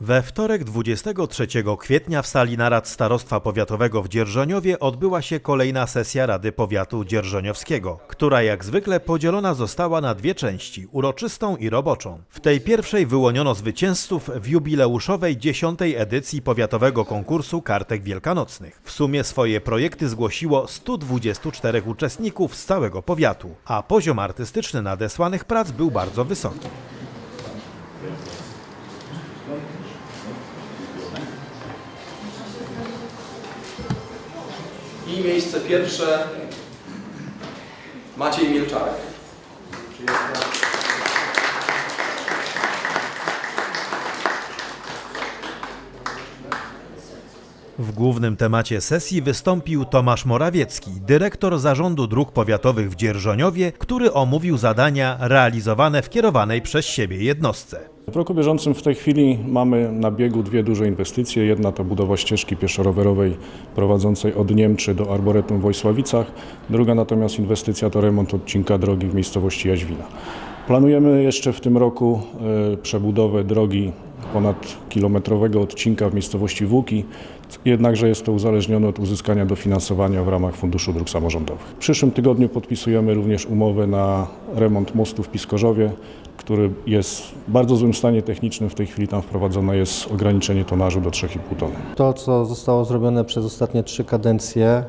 We wtorek 23 kwietnia w sali narad Starostwa Powiatowego w Dzierżoniowie odbyła się kolejna sesja Rady Powiatu Dzierżoniowskiego, która jak zwykle podzielona została na dwie części, uroczystą i roboczą. W tej pierwszej wyłoniono zwycięzców w jubileuszowej 10. edycji powiatowego konkursu kartek wielkanocnych. W sumie swoje projekty zgłosiło 124 uczestników z całego powiatu, a poziom artystyczny nadesłanych prac był bardzo wysoki. I miejsce pierwsze Maciej Mielczarek. W głównym temacie sesji wystąpił Tomasz Morawiecki, dyrektor Zarządu Dróg Powiatowych w Dzierżoniowie, który omówił zadania realizowane w kierowanej przez siebie jednostce. W roku bieżącym w tej chwili mamy na biegu dwie duże inwestycje. Jedna to budowa ścieżki pieszo-rowerowej prowadzącej od Niemczy do Arboretum w Wojsławicach. Druga natomiast inwestycja to remont odcinka drogi w miejscowości Jaźwina. Planujemy jeszcze w tym roku e, przebudowę drogi ponad kilometrowego odcinka w miejscowości Włóki, jednakże jest to uzależnione od uzyskania dofinansowania w ramach Funduszu Dróg Samorządowych. W przyszłym tygodniu podpisujemy również umowę na remont mostu w Piskorzowie, który jest w bardzo złym stanie technicznym. W tej chwili tam wprowadzone jest ograniczenie tonażu do 3,5 tony. To, co zostało zrobione przez ostatnie trzy kadencje,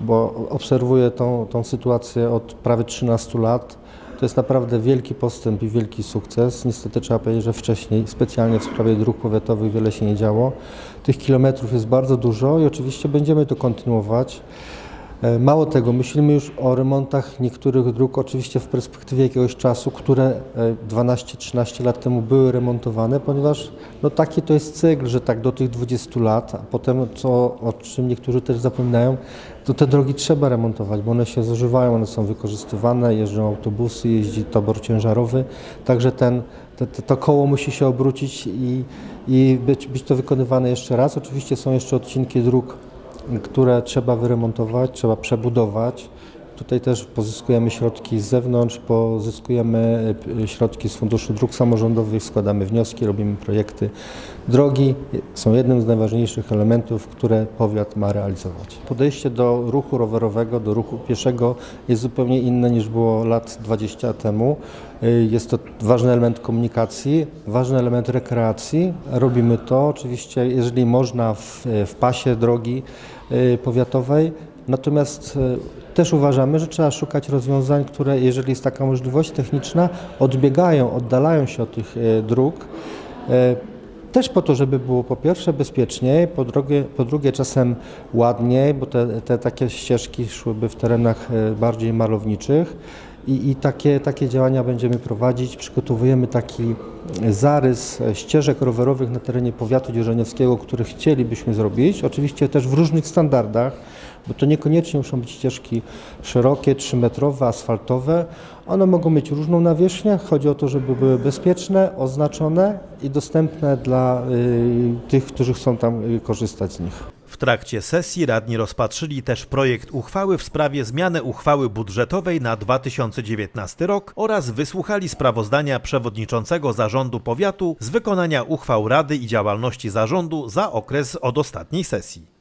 bo obserwuję tą, tą sytuację od prawie 13 lat, to jest naprawdę wielki postęp i wielki sukces. Niestety trzeba powiedzieć, że wcześniej specjalnie w sprawie dróg powiatowych wiele się nie działo. Tych kilometrów jest bardzo dużo i oczywiście będziemy to kontynuować. E, Mało tego, myślimy już o remontach niektórych dróg, oczywiście w perspektywie jakiegoś czasu, które e, 12-13 lat temu były remontowane, ponieważ no taki to jest cykl, że tak do tych 20 lat, a potem, co, o czym niektórzy też zapominają, to te drogi trzeba remontować, bo one się zużywają, one są wykorzystywane, jeżdżą autobusy, jeździ tabor ciężarowy, także ten, te, te, to koło musi się obrócić i, i być, być to wykonywane jeszcze raz. Oczywiście są jeszcze odcinki dróg które trzeba wyremontować, trzeba przebudować. Tutaj też pozyskujemy środki z zewnątrz, pozyskujemy e, środki z Funduszu Dróg Samorządowych, składamy wnioski, robimy projekty. Drogi są jednym z najważniejszych elementów, które powiat ma realizować. Podejście do ruchu rowerowego, do ruchu pieszego jest zupełnie inne niż było lat 20 temu. E, Jest to ważny element komunikacji, ważny element rekreacji. Robimy to oczywiście, jeżeli można, w, w pasie drogi e, powiatowej. Natomiast e, też uważamy, że trzeba szukać rozwiązań, które, jeżeli jest taka możliwość techniczna, odbiegają, oddalają się od tych e, dróg. E, Też po to, żeby było po pierwsze bezpieczniej, po drugie, po drugie czasem ładniej, bo te, te takie ścieżki szłyby w terenach bardziej malowniczych. I, I takie, takie działania będziemy prowadzić. Przygotowujemy taki zarys ścieżek rowerowych na terenie powiatu dzierżoniowskiego, które chcielibyśmy zrobić. Oczywiście też w różnych standardach, bo to niekoniecznie muszą być ścieżki szerokie, trzymetrowe, asfaltowe. One mogą mieć różną nawierzchnię. Chodzi o to, żeby były bezpieczne, oznaczone i dostępne dla y, tych, którzy chcą tam y, korzystać z nich. Trakcie sesji radni rozpatrzyli też projekt uchwały w sprawie zmiany uchwały budżetowej na 2019 rok oraz wysłuchali sprawozdania przewodniczącego zarządu powiatu z wykonania uchwał rady i działalności zarządu za okres od ostatniej sesji.